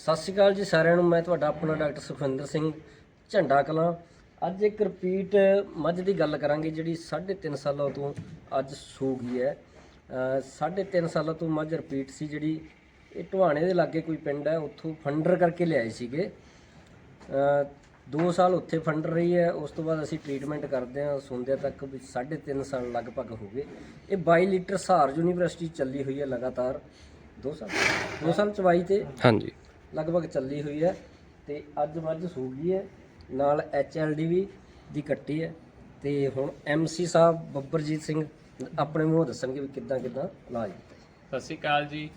ਸਤਿ ਸ਼੍ਰੀ ਅਕਾਲ ਜੀ ਸਾਰਿਆਂ ਨੂੰ ਮੈਂ ਤੁਹਾਡਾ ਆਪਣਾ ਡਾਕਟਰ ਸੁਖਵਿੰਦਰ ਸਿੰਘ ਝੰਡਾ ਕਲਾਂ। ਅੱਜ ਇੱਕ ਰਿਪੀਟ ਮੱਝ ਦੀ ਗੱਲ ਕਰਾਂਗੇ ਜਿਹੜੀ 3.5 ਸਾਲਾਂ ਤੋਂ ਅੱਜ ਸੂ ਗਈ ਹੈ ਅ, 3.5 ਸਾਲਾਂ ਤੋਂ ਮੱਝ ਰਿਪੀਟ ਸੀ ਜਿਹੜੀ ਇਹ ਢਵਾਣੇ ਦੇ ਲਾਗੇ ਕੋਈ ਪਿੰਡ ਹੈ ਉੱਥੋਂ ਫੰਡਰ ਕਰਕੇ ਲਿਆਏ ਸੀਗੇ। ਅ, ਦੋ ਸਾਲ ਉੱਥੇ ਫੰਡਰ ਰਹੀ ਹੈ ਉਸ ਤੋਂ ਬਾਅਦ ਅਸੀਂ ਟ੍ਰੀਟਮੈਂਟ ਕਰਦੇ ਹਾਂ ਸੁਣਦੇ ਤੱਕ ਵੀ 3.5 ਸਾਲ ਲਗਭਗ ਹੋ ਗਏ। ਇਹ 22 ਲੀਟਰ ਸਹਾਰ ਯੂਨੀਵਰਸਿਟੀ ਚੱਲੀ ਹੋਈ ਹੈ ਲਗਾਤਾਰ। ਦੋ ਸਾਲ? ਦੋ ਸਾਲ ਚਵਾਈ ਤੇ? ਹਾਂਜੀ। ਲਗਭਗ ਚੱਲੀ ਹੋਈ ਹੈ ਤੇ ਅੱਜ ਮੱਝ ਸੂਗੀ ਹੈ। ਨਾਲ ਐਚਐਲਡੀ ਵੀ ਦੀ ਕੱਟੀ ਹੈ। ਤੇ ਹੁਣ ਐਮਸੀ ਸਾਹਿਬ ਬੱਬਰਜੀਤ ਸਿੰਘ ਆਪਣੇ ਮੂੰਹੋਂ ਦੱਸਣਗੇ ਵੀ ਕਿੱਦਾਂ ਕਿੱਦਾਂ ਇਲਾਜ ਕੀਤਾ ਸਤਿ ਸ਼੍ਰੀ ਅਕਾਲ ਜੀ।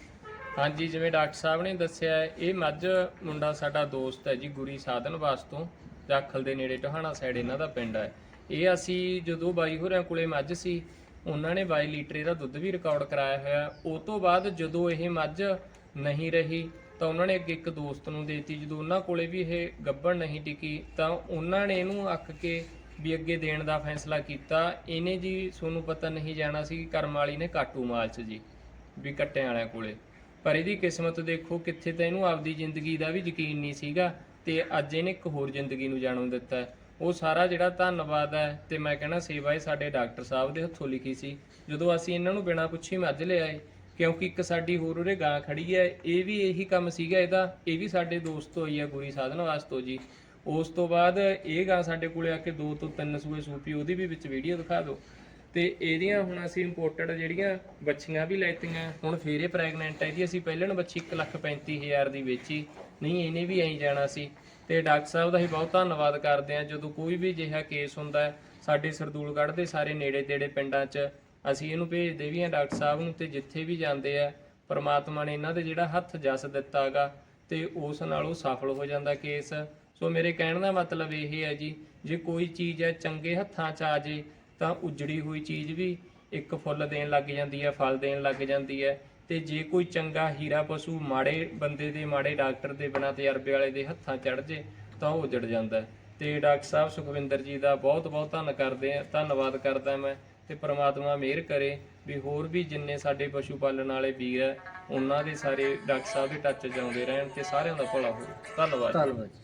ਹਾਂਜੀ, ਜਿਵੇਂ ਡਾਕਟਰ ਸਾਹਿਬ ਨੇ ਦੱਸਿਆ, ਇਹ ਮੱਝ ਮੁੰਡਾ ਸਾਡਾ ਦੋਸਤ ਹੈ ਜੀ, ਗੁਰੀ ਸਾਧਨ ਵਾਸਤੋਂ। ਜਾਖਲ ਦੇ ਨੇੜੇ ਟਹਾਣਾ ਸਾਈਡ ਇਹਨਾਂ ਦਾ ਪਿੰਡ ਹੈ। ਇਹ ਅਸੀਂ ਜਦੋਂ ਬਾਈ ਹੋਰਾਂ ਕੋਲੇ ਮੱਝ ਸੀ, ਉਹਨਾਂ ਨੇ 22 ਲੀਟਰ ਇਹਦਾ ਦੁੱਧ ਵੀ ਰਿਕਾਰਡ ਕਰਾਇਆ ਹੋਇਆ। ਉਹ ਤੋਂ ਬਾਅਦ ਜਦੋਂ ਇਹ ਮੱਝ ਨਹੀਂ ਰਹੀ ਤਾਂ ਉਹਨਾਂ ਨੇ ਅੱਗੇ ਇੱਕ ਦੋਸਤ ਨੂੰ ਦੇਤੀ। ਜਦੋਂ ਉਹਨਾਂ ਕੋਲੇ ਵੀ ਇਹ ਗੱਬੜ ਨਹੀਂ ਟਿਕੀ, ਤਾਂ ਉਹਨਾਂ ਨੇ ਇਹਨੂੰ ਅੱਕ ਕੇ ਵੀ ਅੱਗੇ ਦੇਣ ਦਾ ਫੈਸਲਾ ਕੀਤਾ। ਇਹਨੇ ਜੀ ਤੁਹਾਨੂੰ ਪਤਾ ਨਹੀਂ ਜਾਣਾ ਸੀ ਕਰਮ ਵਾਲੀ ਨੇ ਕਾਟੂ ਮਾਲਚ ਜੀ, ਵੀ ਕੱਟਿਆਂ ਵਾਲਿਆਂ ਕੋਲੇ। ਪਰ ਇਹਦੀ ਕਿਸਮਤ ਦੇਖੋ, ਕਿੱਥੇ ਤਾਂ ਇਹਨੂੰ ਆਪਦੀ ਜ਼ਿੰਦਗੀ ਦਾ ਵੀ ਯਕੀਨ ਨਹੀਂ ਸੀਗਾ ਤੇ ਅੱਜ ਇਹਨੇ ਇੱਕ ਹੋਰ ਜ਼ਿੰਦਗੀ ਨੂੰ ਜਨਮ ਦਿੱਤਾ। ਉਹ ਸਾਰਾ ਜਿਹੜਾ ਧੰਨਵਾਦ ਹੈ ਤੇ ਮੈਂ ਕਹਿਣਾ ਸੇਵਾ ਇਹ ਸਾਡੇ ਡਾਕਟਰ ਸਾਹਿਬ ਦੇ ਹੱਥੋਂ ਲਿਖੀ ਸੀ। ਜਦੋਂ ਅਸੀਂ ਇਹਨਾਂ ਨੂੰ ਬਿਨਾਂ ਪੁੱਛੇ ਮੱਝ ਲਿਆਏ ਕਿਉਂਕਿ ਇੱਕ ਸਾਡੀ ਹੋਰ ਉਰੇ ਗਾਂ ਖੜੀ ਹੈ, ਇਹ ਵੀ ਇਹੀ ਕੰਮ ਸੀਗਾ ਇਹਦਾ, ਇਹ ਵੀ ਸਾਡੇ ਦੋਸਤ ਹੋਈ ਹੈ ਗੁਰੀ ਸਾਧਨ ਵਾਸਤੋ ਜੀ। ਉਸ ਤੋਂ ਬਾਅਦ ਇਹ ਗਾਂ ਸਾਡੇ ਕੋਲੇ ਆ ਕੇ ਦੋ ਤੋਂ ਤਿੰਨ ਸੂਏ ਸੂਪੀ, ਉਹਦੀ ਵੀ ਵਿੱਚ ਵੀਡੀਓ ਦਿਖਾ ਦਿਓ। ਤੇ ਇਹਦੀਆਂ ਹੁਣ ਅਸੀਂ ਇੰਪੋਰਟਡ ਜਿਹੜੀਆਂ ਬੱਚੀਆਂ ਵੀ ਲੈਤੀਆਂ, ਹੁਣ ਫੇਰ ਇਹ ਪ੍ਰੈਗਨੈਂਟ ਹੈ ਇਹਦੀ ਅਸੀਂ ਪਹਿਲਣ ਬੱਚੀ 135000 ਦੀ ਵੇਚੀ। ਨਹੀਂ, ਇਹਨੇ ਵੀ ਐਂ ਜਾਣਾ ਸੀ। ਤੇ ਡਾਕਟਰ ਸਾਹਿਬ ਦਾ ਹੀ ਬਹੁਤ ਧੰਨਵਾਦ ਕਰਦੇ ਆ ਜਦੋਂ ਕੋਈ ਵੀ ਅਜਿਹਾ ਕੇਸ ਹੁੰਦਾ, ਸਾਡੇ ਸਰਦੂਲਗੜ੍ਹ ਦੇ ਸਾਰੇ ਨੇੜੇ ਤੇੜੇ ਪਿੰਡਾਂ 'ਚ ਅਸੀਂ ਇਹਨੂੰ ਭੇਜਦੇ ਵੀ ਆ ਡਾਕਟਰ ਸਾਹਿਬ ਨੂੰ ਤੇ ਜਿੱਥੇ ਵੀ ਜਾਂਦੇ ਆ, ਪਰਮਾਤਮਾ ਨੇ ਇਹਨਾਂ ਦੇ ਜਿਹੜਾ ਹੱਥ ਜਸ ਦਿੱਤਾਗਾ ਤੇ ਉਸ ਨਾਲ ਉਹ ਸਫਲ ਹੋ ਜਾਂਦਾ ਕੇਸ। ਸੋ ਮੇਰੇ ਕਹਿਣ ਦਾ ਮਤਲਬ ਇਹ ਹੈ ਜੀ, ਜੇ ਕੋਈ ਚੀਜ਼ ਹੈ ਚੰਗੇ ਹੱਥਾਂ 'ਚ ਆ ਜੇ, ਤਾਂ ਉਜੜੀ ਹੋਈ ਚੀਜ਼ ਵੀ ਇੱਕ ਫੁੱਲ ਦੇਣ ਲੱਗ ਜਾਂਦੀ ਹੈ, ਫਲ ਦੇਣ ਲੱਗ ਜਾਂਦੀ ਹੈ। ਤੇ ਜੇ ਕੋਈ ਚੰਗਾ ਹੀਰਾ ਪਸ਼ੂ ਮਾੜੇ ਬੰਦੇ ਦੇ, ਮਾੜੇ ਡਾਕਟਰ ਦੇ ਬਿਨਾਂ ਤਜਰਬੇ ਵਾਲੇ ਦੇ ਹੱਥਾਂ ਚੜ ਜੇ, ਤਾਂ ਉਹ ਉਜੜ ਜਾਂਦਾ ਹੈ। ਤੇ ਡਾਕਟਰ ਸਾਹਿਬ ਸੁਖਵਿੰਦਰ ਜੀ ਦਾ ਬਹੁਤ ਬਹੁਤ ਧੰਨ ਕਰਦੇ ਆ, ਧੰਨਵਾਦ ਕਰਦਾ ਮੈਂ। ਤੇ ਪ੍ਰਮਾਤਮਾ ਮਿਹਰ ਕਰੇ ਵੀ ਹੋਰ ਵੀ ਜਿੰਨੇ ਸਾਡੇ ਪਸ਼ੂ ਪਾਲਣ ਵਾਲੇ ਵੀਰ ਹੈ ਉਹਨਾਂ ਦੇ ਸਾਰੇ ਡਾਕਟਰ ਸਾਹਿਬ ਦੇ ਟੱਚ 'ਚ ਆਉਂਦੇ ਰਹਿਣ ਤੇ ਸਾਰਿਆਂ ਦਾ ਭਲਾ ਹੋਵੇ। ਧੰਨਵਾਦ ਧੰਨਵਾਦ